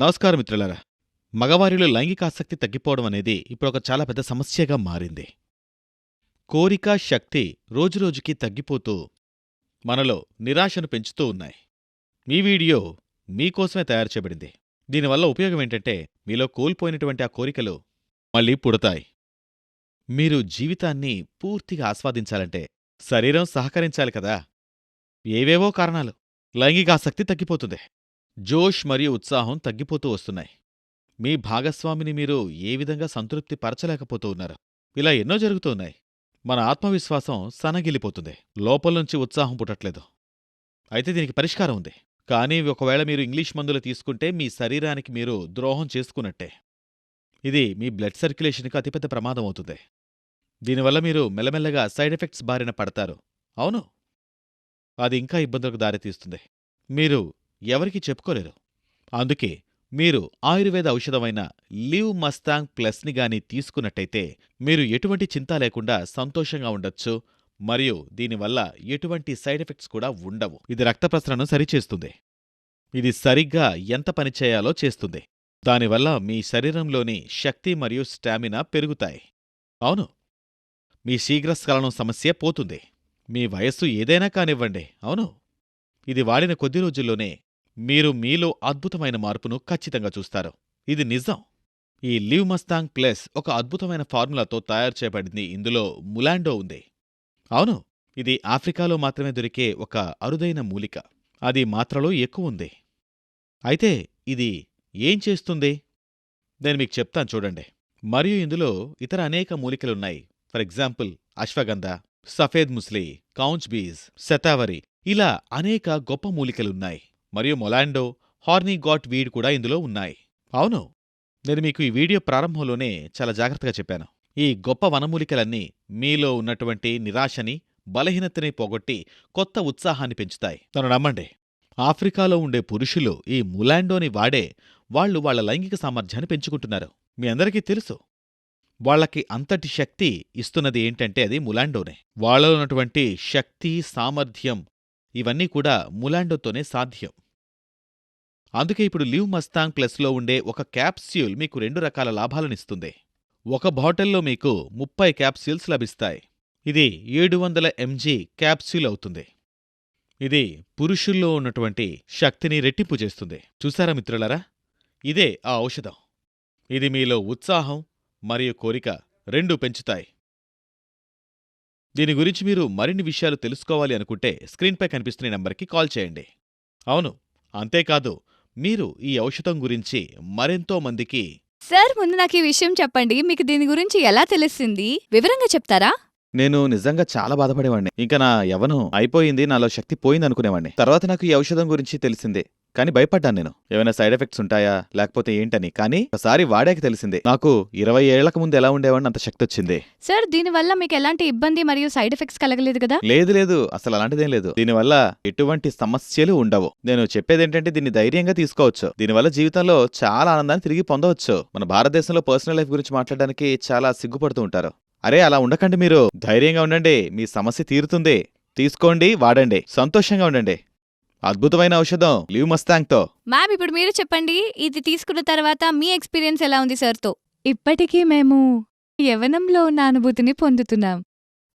నమస్కారం మిత్రులారా. మగవారిలో లైంగికాసక్తి తగ్గిపోవడం అనేది ఇప్పుడు ఒక చాలా పెద్ద సమస్యగా మారింది. కోరిక శక్తి రోజురోజుకి తగ్గిపోతూ మనలో నిరాశను పెంచుతూ ఉన్నాయి. ఈ వీడియో మీకోసమే తయారు చేయబడింది. దీనివల్ల ఉపయోగం ఏంటంటే మీలో కోల్పోయినటువంటి ఆ కోరికలు మళ్ళీ పుడతాయి. మీరు జీవితాన్ని పూర్తిగా ఆస్వాదించాలంటే శరీరం సహకరించాలి కదా. ఏవేవో కారణాలు. లైంగికాసక్తి తగ్గిపోతుంది. జోష్ మరియు ఉత్సాహం తగ్గిపోతూ వస్తున్నాయి. మీ భాగస్వామిని మీరు ఏ విధంగా సంతృప్తి పరచలేకపోతూ ఉన్నారు. ఇలా ఎన్నో జరుగుతూ ఉన్నాయి మన ఆత్మవిశ్వాసం సనగిలిపోతుంది లోపల్నుంచి ఉత్సాహం పుట్టట్లేదు. అయితే దీనికి పరిష్కారం ఉంది. కానీ ఒకవేళ మీరు ఇంగ్లీష్ మందులు తీసుకుంటే మీ శరీరానికి మీరు ద్రోహం చేసుకున్నట్టే. ఇది మీ బ్లడ్ సర్క్యులేషన్కి అతిపెద్ద ప్రమాదం అవుతుంది. దీనివల్ల మీరు మెల్లమెల్లగా సైడ్ ఎఫెక్ట్స్ బారిన పడతారు. అవును. అది ఇంకా ఇబ్బందులకు దారితీస్తుంది. మీరు ఎవరికీ చెప్పుకోలేరు అందుకే మీరు ఆయుర్వేద ఔషధమైన లివ్ మస్తాంగ్ ప్లస్ని గాని తీసుకున్నట్టయితే మీరు ఎటువంటి చింత లేకుండా సంతోషంగా ఉండొచ్చు మరియు దీనివల్ల ఎటువంటి సైడ్ ఎఫెక్ట్స్ కూడా ఉండవు. ఇది రక్త ప్రసరణను సరిచేస్తుంది. ఇది సరిగ్గా ఎంత పనిచేయాలో చేస్తుంది. దానివల్ల మీ శరీరంలోని శక్తి మరియు స్టామినా పెరుగుతాయి. అవును. మీ శీఘ్రస్ఖలనం సమస్య పోతుంది. మీ వయస్సు ఏదైనా కానివ్వండి. అవును. ఇది వాడిన కొద్ది రోజుల్లోనే మీరు మీలో అద్భుతమైన మార్పును ఖచ్చితంగా చూస్తారు. ఇది నిజం. ఈ లివ్ మస్తాంగ్ ప్లస్ ఒక అద్భుతమైన ఫార్ములాతో తయారు చేయబడింది. ఇందులో ములాండో ఉంది. అవును ఇది ఆఫ్రికాలో మాత్రమే దొరికే ఒక అరుదైన మూలిక. అది మాత్రలో ఎక్కువ ఉంది. అయితే ఇది ఏం చేస్తుంది? నేను మీకు చెప్తాను చూడండి. మరియు ఇందులో ఇతర అనేక మూలికలున్నాయి. ఫర్ ఎగ్జాంపుల్ అశ్వగంధ సఫేద్ ముస్లి కౌంచ్ బీజ్ శతావరి ఇలా అనేక గొప్ప మూలికలున్నాయి. మరియు మొలాండో హార్నీ గాట్ వీడ్ కూడా ఇందులో ఉన్నాయి. అవును నేను మీకు ఈ వీడియో ప్రారంభంలోనే చాలా జాగ్రత్తగా చెప్పాను. ఈ గొప్ప వనమూలికలన్నీ మీలో ఉన్నటువంటి నిరాశని బలహీనతని పోగొట్టి కొత్త ఉత్సాహాన్ని పెంచుతాయి. తను నమ్మండి. ఆఫ్రికాలో ఉండే పురుషులు ఈ ములాండోని వాడే వాళ్ళు వాళ్ళ లైంగిక సామర్థ్యాన్ని పెంచుకుంటున్నారు. మీ అందరికీ తెలుసు. వాళ్ళకి అంతటి శక్తి ఇస్తున్నది ఏంటంటే అది ములాండోనే. వాళ్ళలో ఉన్నటువంటి శక్తి సామర్థ్యం ఇవన్నీ కూడా ములాండోతోనే సాధ్యం. అందుకే ఇప్పుడు లివ్ మస్తాంగ్ ప్లస్లో ఉండే ఒక క్యాప్స్యూల్ మీకు రెండు రకాల లాభాలనిస్తుంది. ఒక బాటిల్లో మీకు ముప్పై క్యాప్స్యూల్స్ లభిస్తాయి. ఇది ఏడు వందల ఎంజీ క్యాప్స్యూల్ అవుతుంది. ఇది పురుషుల్లో ఉన్నటువంటి శక్తిని రెట్టింపు చేస్తుంది. చూసారా మిత్రులరా? ఇదే ఆ ఔషధం. ఇది మీలో ఉత్సాహం మరియు కోరిక రెండూ పెంచుతాయి. దీని గురించి మీరు మరిన్ని విషయాలు తెలుసుకోవాలి అనుకుంటే స్క్రీన్పై కనిపిస్తున్న నంబర్కి కాల్ చేయండి. అవును అంతేకాదు మీరు ఈ ఔషధం గురించి మరెంతో మందికి సార్ ముందు నాకు ఈ విషయం చెప్పండి. మీకు దీని గురించి ఎలా తెలిసింది? వివరంగా చెప్తారా? నేను నిజంగా చాలా బాధపడేవాడిని. ఇంకా నా యవనం అయిపోయింది నాలో శక్తి పోయింది అనుకునేవాడిని తర్వాత నాకు ఈ ఔషధం గురించి తెలిసిందే. కానీ భయపడ్డాను నేను. ఏమైనా సైడ్ ఎఫెక్ట్స్ ఉంటాయా? లేకపోతే ఏంటని. కానీ ఒకసారి వాడాక తెలిసిందే. నాకు ఇరవై ఏళ్ళకు ముందు ఎలా ఉండేవాడిని అంత శక్తి వచ్చింది. సార్ దీనివల్ల మీకు ఎలాంటి ఇబ్బంది మరియు సైడ్ ఎఫెక్ట్స్ కలగలేదు కదా? లేదు లేదు. అసలు అలాంటిదేం లేదు. దీనివల్ల ఎటువంటి సమస్యలు ఉండవు. నేను చెప్పేది ఏంటంటే దీన్ని ధైర్యంగా తీసుకోవచ్చు. దీనివల్ల జీవితంలో చాలా ఆనందాన్ని తిరిగి పొందవచ్చు. మన భారతదేశంలో పర్సనల్ లైఫ్ గురించి మాట్లాడడానికి చాలా సిగ్గుపడుతూ ఉంటారు. అరే అలా ఉండకండి మీరు. ధైర్యంగా ఉండండి. మీ సమస్య తీరుతుంది. తీసుకోండి వాడండి. సంతోషంగా ఉండండి. అద్భుతమైన ఔషధం. లివ్ మస్తాంగ్తో. మ్యామ్ ఇప్పుడు మీరు చెప్పండి. ఇది తీసుకున్న తర్వాత మీ ఎక్స్పీరియన్స్ ఎలా ఉంది సార్తో? ఇప్పటికీ మేము యవ్వనంలో ఉన్న అనుభూతిని పొందుతున్నాం.